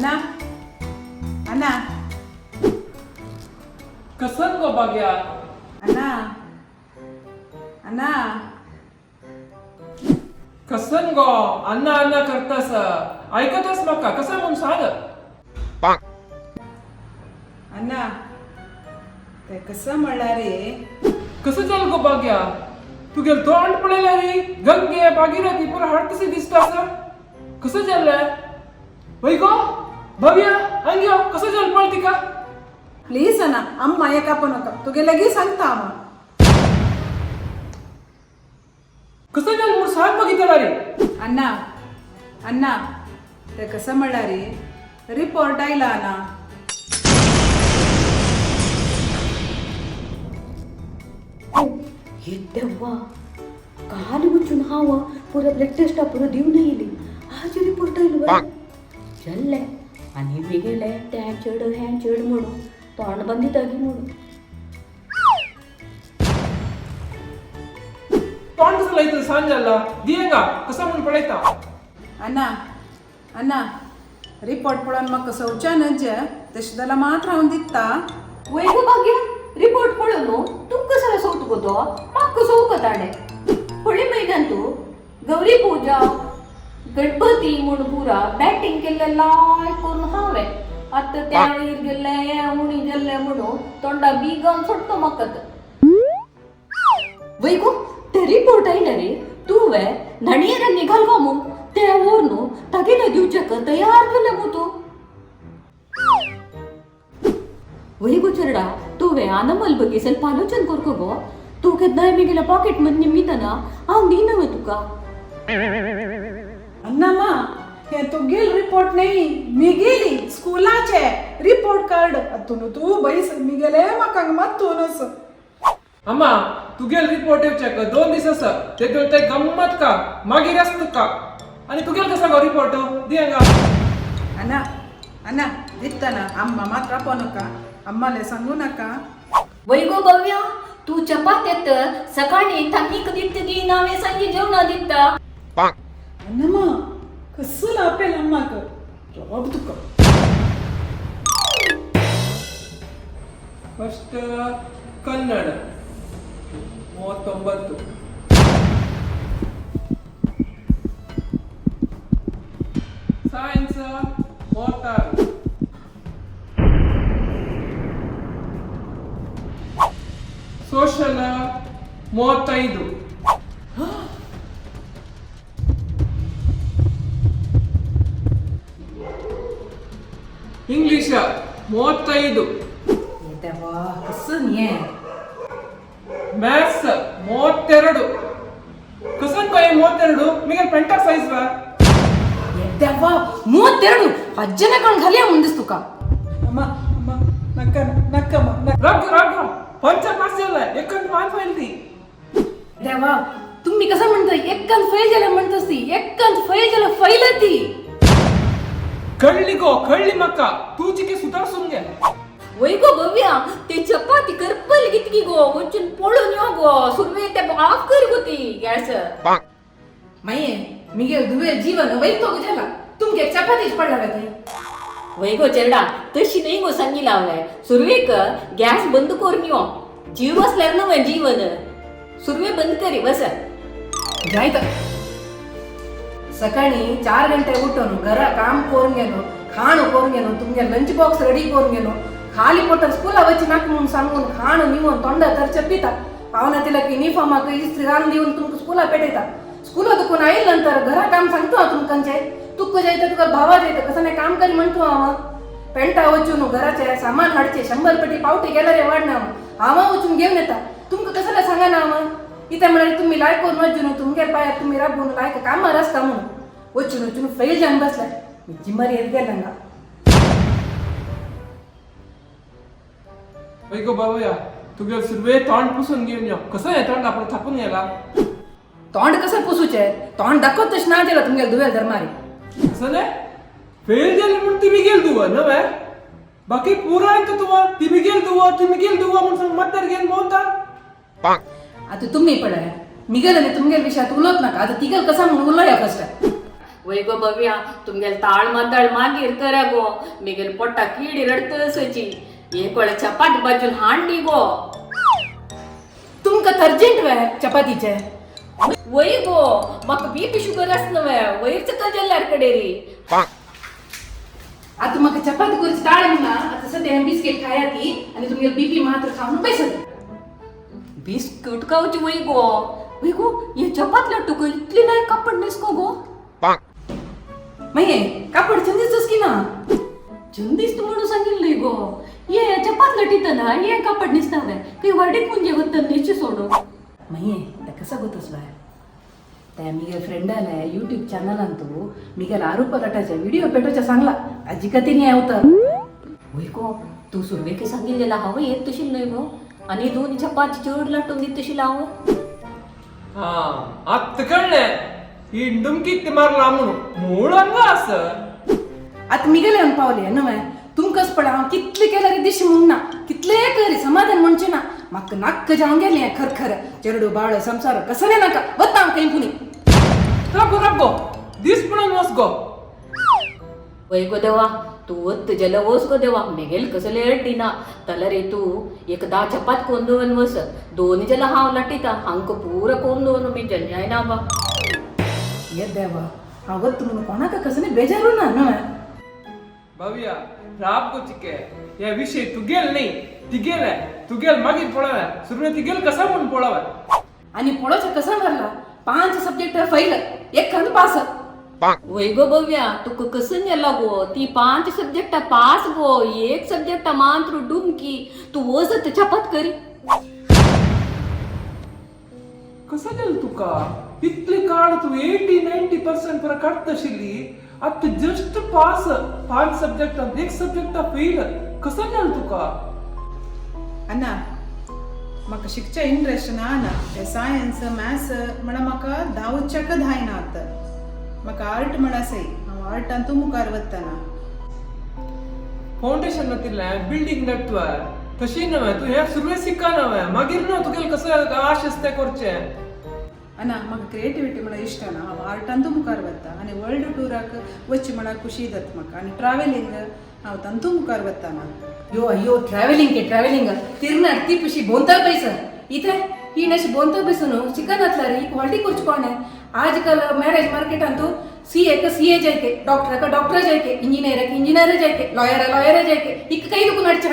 अण्णा? अण्णा? कसन गो भाग्या अण्णा? अण्णा? कसन गो? अन्न अन्न करतास. ऐकतस म्हाका कसा म्हणून सांग? अण्णा ते कसं म्हणला रे? कसं जाल गो भाग्या तुगेल तोंड पळयला रे. गंगे भागीरथी पुरा हडतसी दिसता असं? कसं जाल्लें वय गो? ಭವ್ಯ ಹಂಗ್ಯೋ ಕಸ ಜಲ್ಪಳ್ತಿಕ ಪ್ಲೀಸ್ ಅಣ್ಣ ಅಮ್ಮ ಯಾಕಪ್ಪನಕ ತುಗೆ ಲಗಿ ಅಂತ ಅಮ್ಮ ಕಸ ಜಲ್ ಮೂರು ಸಾಕು ಬಗಿತಳಾರಿ ಅಣ್ಣ ಅಣ್ಣ ತೆ ಕಸ ಮಾಡಾರಿ ರಿಪೋರ್ಟ್ ಆಯ್ಲ ಅಣ್ಣ. ಎದ್ದವ್ವ ಕಾಲು ಮುಚ್ಚುನ ಹಾವ ಪೂರ ಬ್ಲಡ್ ಟೆಸ್ಟ್ ಪೂರ ದೀವ್ನ ಇಲ್ಲಿ. ಆ ಜೊತೆ ಪುರ್ತಾ ಚಲ್ಲೆ ಆ ನೀವಿಗೆ ಲೆಫ್ಟ್ ಹ್ಯಾಂಡ್ ಚೇಡು ಹ್ಯಾಂಡ್ ಚೇಡು ಮಾಡು? ತೊಗೊಂಡು ಬಂದಿದ್ದಾಗಿ ನೋಡು ತೊಂಡು ಸಾಂಜ ಅಲ್ಲ? ದಿಯಂಗ ಕಸ ಮುಂದೆ ಅಣ್ಣ ಅಣ್ಣ ರಿಪೋರ್ಟ್ ಪೊಳನ್ ಮಕ್ಕ ಶೌಚ ದೇಶದಲ್ಲ ಮಾತ್ರ ಒಂದಿತ್ತ? ವೈದ ಭಾಗ್ಯ ರಿಪೋರ್ಟ್ ಪೊಳನು ತುಕ್ಕ ಸಲ ಸೋತುಕೋದು ಮಕ್ಕ ಸೋಕತಾಳೆ ಹುಳಿ ಮೈಗಂತೂ ಗೌರಿ ಪೂಜಾ गणपती म्हूण पुरा बॅटिंग केल्ले लाय करून हांवें आतां त्या वयर गेल्ले हें उणी गेल्ले म्हणून तोंडा बिगान सोडतो म्हाका तर. वैगो ते रिपोर्ट आयले रे तुवें न्हणयेर निघाल का मग ते न्हू तागेले दिवचेक तयार जाले मग तूं वैगो चेडा तुवें आनमल ಬಗ್ಗೆ ಸ್ವಲ್ಪ ಆಲೋಚನೆ ಕೊರ್ಕೋಗೋ तू केन्नाय मिगेल्या पॉकेट मध्ये निमिताना हांव दिनव तुका अण्णा मा हे तुगेल रिपोर्ट नाही? मी गेली स्कूलाचे रिपोर्ट कार्ड तू तू बैस मी गेले म्हाका मातूनच अम्मा तुगेल रिपोर्ट येवचेक दोन दीस आसा तेतून ते गंमत का? मागीर आसत का? आणि तुगेल कसा गो रिपोर्ट दियंगा अण्णा अण्णा दिसताना अम्मा मात्र नका. अम्माले सांगू नका. वैगो भव्या तू चपात्यात सकाळी थांबीक दितली नावे सांजे जेवणा दिता అన్నమ్మ కస్సులు ఆపేలా నాకు జవాబు ಫಸ್ಟ್ ಕನ್ನಡ. ಮೂವತ್ತೊಂಬತ್ತು. ಸೈನ್ಸ್ ಮೂವತ್ತಾರು. ಸೋಷಲ್ ಮೂವತ್ತೈದು. ಇಂಗ್ಲಿಷ ಮೂವತ್ತೈದು. ಮ್ಯಾಥ್ಸ್ ಮೂವತ್ತೆರಡು. ಕಸನ್ಕಾಯಿ ಮೂವತ್ತೆರಡು ನಿಮಗೆ ಪೆಂಟಾಕ್ ಸೈಜ್ ಎದ್ದವ್ವ ಮೂವತ್ತೆರಡು? ಅಜ್ಜನ ಕಣ್ ಗಲಿಯ ಮುಂದಿಸ್ತುಕ ಅಮ್ಮ ಅಮ್ಮ ನಕ್ಕ ನಕ್ಕಮ್ಮ ರೊಕ್ಕ ರೊಕ್ಕ ಪಂಚ ಮಾಡ್ಸಿಲ್ಲ ಎಕ್ಕಂತ ಮಾತು ಹೇಳ್ತಿ ದೇವ ತುಂಬಿ ಕಸ ಮಾಡ್ತ ಎಕ್ಕಂತ ಫೈಲ್ ಜಲ ಮಂತಸಿ ಎಕ್ಕಂತ ಫೈಲ್ ಜಲ ಫೈಲ್ ಐತಿ एक्कांत फैल झाला फैल ती कळली गो कळली मक्का तू ते चपाती करपल कितकी गो वचून पळून यो गो सुरवे ते ऑफ कर गो ती गॅस माये मिगेल दुवे जीवन वैतो झाला तुमगे चपातीच पडला ते वैगो चेरडा तशी नाही गो सांगी लावलाय सुरवेक गॅस बंद करून यो जीव बसल्यार नव जीवन सुरवे बंद करी बस जायत सकाळी चार गंटे उठून घरा काम करून गेलो खाण करून गेलो तुमगे लंच बॉक्स रेडी करून गेलो खाली पोटात स्कूला वची नाक म्हणून सांगून खाण निवून तोंड तर चपिता पाहुणा तिला युनिफॉर्माक इस्त्री घालून दिवन तुमकां स्कूला पेटयता स्कूला दुखून आयल नंतर घरा काम सांगतो हांव तुमकांचे तुका जायतं तुका भावा जायतं कसं नाही काम करी म्हणतो हांव पेंटा वचून घराचे सामान हाडचे शंबर पेटी पावटी गेल्या रे वाढ हांव वचून घेवन येता तुमकां कसं नाही सांगा ना हांव इथे म्हणाले तुम्ही लायक करून वचून तुमगे पायार तुम्ही राबून लायक कामार आसता म्हणून. वचून वचून फैल जावन बसलाय जिम्मारी येत गेला ना. वै गो बाबूया तुगे सुरवे तोंड पुसून घेऊन यो. कसं हे तोंड आपण थापून गेला तोंड कसं पुसूचे? तोंड दाखवत तशी ना दिला तुमगे दुवेल धर्मारी कसं नाही? फेल झाली म्हणून ती गेल दुवा नव्हे बाकी पुरा आहे तुवा ती गेल दुवा तुम्ही गेल दुवा म्हणून मतदार गेल बोलता आता तुम्ही पडाय मिगल आणि तुमगे विषयात उलत नका आता तिगल कसा म्हणून उलया फ़र्स्ट वय गो बघूया तुमगेल ताळ माताळ मागीर करा गो मिगेल पोट्टा किडी रडतसची एक वेळ चपात बाजून हांडी गो तुमकां अर्जंट वे चपातीचे वय गो म्हाका बीपी शुगर आसना वे वयर चकल जाल्यार कडे रे आता म्हाका चपाती करची ताळ म्हणा आता सध्या बिस्किट खाया ती आणि तुमगे बीपी मात्र खाऊन पैसे बिस्कुट खावची वय गो. वय गो हे चपात लट्टू इतली नाही कापड नेसको गो? माहिये कापड चंदीच की ना? चंदीस म्हणून सांगितलंय गो. ये चपात लटितना ये कापड निसतावे काही वाडीत म्हणजे वत्तन नेची सोडून. माहिये त्या कसा गोतस बाय? त्या मिगे फ्रेंडाला यूट्यूब चॅनलान तू मिगेल आरोप गटाच्या व्हिडिओ पेटोच्या सांगला आजी कधीनी आवतं वय गो तू सुरवेके सांगितलेला हवं येत तशी नाही गो. आणि दोन चपाती चड लाटून दित तशी लाव. हा आत्ता कळलं ही डुमकीत ते मारला म्हणून. मूळ अंग असं. आता मिगेले येऊन पावले न्हय तुमकांच पडा हांव कितले केल्यार दिश म्हणना कितले करी समाधान म्हणचे ना. म्हाका नाक्क जावं गेलें खरखर. चेरडू बाळ संसार कसले नाका. वता हांव काही पुनी राखो राखो दिस म्हणून वस गो. वय गो देवा. ತೂವತ್ತು ಜಲವೋಸ್ಕೊ ದೇವಾಂಗ್ ನೆಗೆಲ್ ಕಸಲೆ ಹೇಳ್ಟಿನ ತಲರೇತು ಏಕದಾ ಚಪಾತ್ ಕೊಂದುವನ್ ವಸ ದೋನಿ ಜಲ ಹಾವ್ ಲಟ್ಟಿತ ಹಂಕ ಪೂರ ಕೊಂದುವನು ಮಿ ಜನ್ಯಾಯನಾ ಬಾ ಎದ್ದೇವ ಅವತ್ತು ಮುನ್ನ ಕೊಣಕ ಕಸನೆ ಬೇಜಾರು ನಾನು ಭವ್ಯ ರಾಪ್ ಚಿಕ್ಕೆ या विषय तुगेल नाही तिगेल आहे तुगेल मागीर पळाव्या सुरवे तिगेल कसा म्हणून पळाव्या आणि पोळाचा कसा भरला पाच सब्जेक्ट फैल एक खंड पास वय गो बव्या तुका कसं नेला गो ती पाच सब्जेक्ट पास गो एक सब्जेक्ट मात्र डुमकी तू वसत चपात करी कसं गेल तुका इतले काळ तू एटी नाईन्टी पर्सेंट पर काढत आशिल्ली आता जस्ट पास पाच सब्जेक्टात एक सब्जेक्ट फेल कसं गेल तुका अण्णा म्हाका शिकचे इंट्रस्ट ना ना ते सायन्स मॅथ्स म्हणा म्हाका धांवच्याक धायना आतां మాకు ఆర్ట్ మనసై ಆರ್ಟ್ ಅಂತೂ ಮುಖಾರ್ವತ್ತನ ಫೌಂಡೇಶನ್ ಮತ್ತಿಲ್ಲ ಬಿಲ್ಡಿಂಗ್ ನಟ್ವ ತಶೀನ ಮಾತು ಹೇ ಸುರುವೆ ಸಿಕ್ಕಾನವ? ಮಗಿರ್ ನೋ ತುಗೆಲ್ ಕೊರ್ಚೆ. ಅನ ಮಗ ಕ್ರಿಯೇಟಿವಿಟಿ ಮಳ ಇಷ್ಟನ? ಅವ ಆರ್ಟ್ ಅನೆ ವರ್ಲ್ಡ್ ಟೂರ್ ಆಕ ವಚ್ಚಿ ಮಳ ಖುಷಿ ದತ್ ಅನೆ ಟ್ರಾವೆಲಿಂಗ್ ಅವ ತಂತೂ ಮುಖಾರ್ವತ್ತನ ಯೋ ಅಯ್ಯೋ ಟ್ರಾವೆಲಿಂಗ್ ಕೆ ಟ್ರಾವೆಲಿಂಗ್ ತಿರ್ನ ಅರ್ತಿ ಖುಷಿ ಬೋಂತಾ ಪೈಸ ಇತೆ ಈ ನಶ ಬೋಂತಾ ಪೈಸನು ಚಿಕನ್ ಅತ್ಲಾರಿ ಹೊಳ್ಳಿ ಕೊರ್ಚ್ಕೊಂಡೆ ಆಜಕಲ್ ಮ್ಯಾರೇಜ್ ಮಾರ್ಕೆಟ್ ಅಂತೂ ಸಿ ಎಕ್ಕ ಸಿ ಎ ಜೈಕೆ ಡಾಕ್ಟರ್ ಡಾಕ್ಟರ್ ಜೈಕೆ ಇಂಜಿನಿಯರ್ ಇಂಜಿನಿಯರ್ ಜೈಕೆ ಲಾಯರ್ ಲಾಯರ್ ಜೈಕೆ ಇಕ್ಕ ಕೈದಕ್ಕೂ ನಡ್ಚ